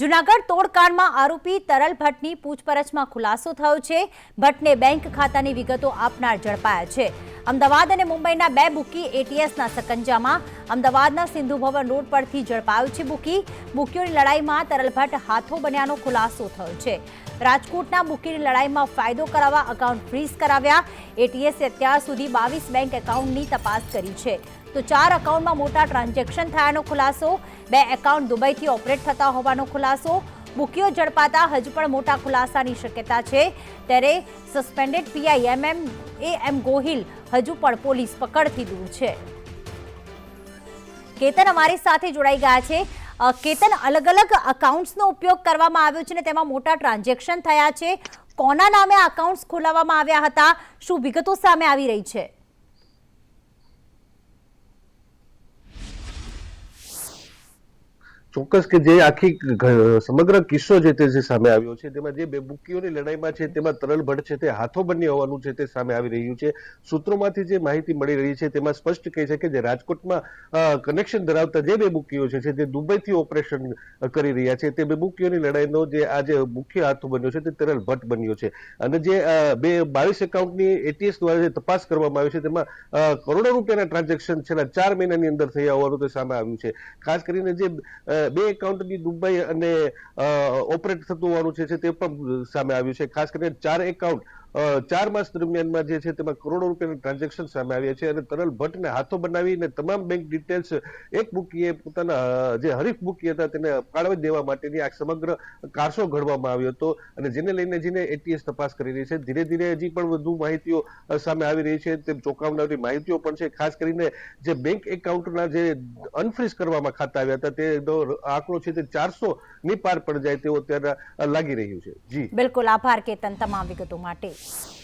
જુનાગઢ તોડકાંડમાં આરોપી તરલ ભટ્ટની પૂછપરછમાં ખુલાસો થયો છે. ભટ્ટને બેંક ખાતાની વિગતો આપનાર ઝડપાયા છે. અમદાવાદ અને મુંબઈના બે બુકી એટીએસના સકંજામાં અમદાવાદના સિંધુ ભવન રોડ પરથી ઝડપાયો છે બુકી. બુકીઓની લડાઈમાં તરલ ભટ્ટ હાથો બન્યાનો ખુલાસો થયો છે. રાજકોટના બુકીની લડાઈમાં ફાયદો કરાવવા એકાઉન્ટ ફ્રીઝ કરાવ્યા. એટીએસે અત્યાર સુધી બાવીસ બેંક એકાઉન્ટની તપાસ કરી છે. તો ચાર એકાઉન્ટમાં મોટા ટ્રાન્ઝેક્શન થયાનો ખુલાસો, બે એકાઉન્ટ દુબઈથી ઓપરેટ થતા હોવાનો ખુલાસો બુકીઓ ઝડપાતા હજુ પણ મોટા ખુલાસાની શક્યતા છે. ત્યારે suspended PI M M A M Gohil હજુ પણ પોલીસ પકડથી દૂર છે. કેતન અમારી સાથે જોડાઈ ગયા છે. કેતન અલગ અલગ અકાઉન્ટ્સનો ઉપયોગ કરવામાં આવ્યો છે ને તેમાં મોટા ટ્રાન્ઝેક્શન થયા છે. કોના નામે અકાઉન્ટ્સ ખોલાવવામાં આવ્યા હતા? શું વિગતો સામે આવી રહી છે? ચોક્કસ કે જે આખી સમગ્ર કિસ્સો છે તે જે સામે આવ્યો છે, તેમાં જે બે બુકીઓની લડાઈમાં છે, તેમાં તરલ ભટ્ટ છે, તે હાથો બની હોવાનું છે તે સામે આવી રહ્યું છે. સૂત્રોમાંથી જે માહિતી મળી રહી છે, તેમાં સ્પષ્ટ કહે છે કે જે રાજકોટમાં કનેક્શન ધરાવતા જે બે બુકીઓ છે તે દુબઈથી ઓપરેશન કરી રહ્યા છે, તે બે બુકીઓની લડાઈનો જે આ જે મુખ્ય હાથો બન્યો છે, તે તરલ ભટ્ટ બન્યો છે. અને જે બે બાવીસ એકાઉન્ટની એટીએસ દ્વારા જે તપાસ કરવામાં આવી છે, તેમાં કરોડો રૂપિયાના ટ્રાન્ઝેક્શન છેલ્લા ચાર મહિનાની અંદર થયા હોવાનું તે સામે આવ્યું છે. ખાસ કરીને જે બે એકાઉન્ટની દુબઈ અને ઓપરેટ થતું હોવાનું છે તે પણ સામે આવ્યું છે. ખાસ કરીને ચાર એકાઉન્ટ ચાર માસ દરમિયાનમાં જે છે તેમાં કરોડો રૂપિયાના ટ્રાન્ઝેક્શન સામે આવ્યા છે અને તરલ ભટ્ટને હાથો બનાવીને તમામ બેંક ડિટેલ્સ એક બુકીએ પોતાના જે હરીફ બુકી હતા તેને ફાળવી દેવા માટેની આ સમગ્ર કારસો ઘડવામાં આવ્યો હતો અને જેને લઈને જેને એટીએસ તપાસ કરી રહી છે. ધીરે ધીરે હજી પણ વધુ માહિતીઓ સામે આવી રહી છે. તેમ ચોંકાવનારી માહિતીઓ પણ છે. ખાસ કરીને જે બેંક એકાઉન્ટના જે અનફ્રીઝ કરવામાં ખાતા આવ્યા હતા, તે આંકડો છે તે ચારસો ની પાર પડી જાય તેવો ત્યારે લાગી રહ્યું છે. જી. બિલકુલ. આભાર, કેતન. તમામ વિગતો માટે. Thanks.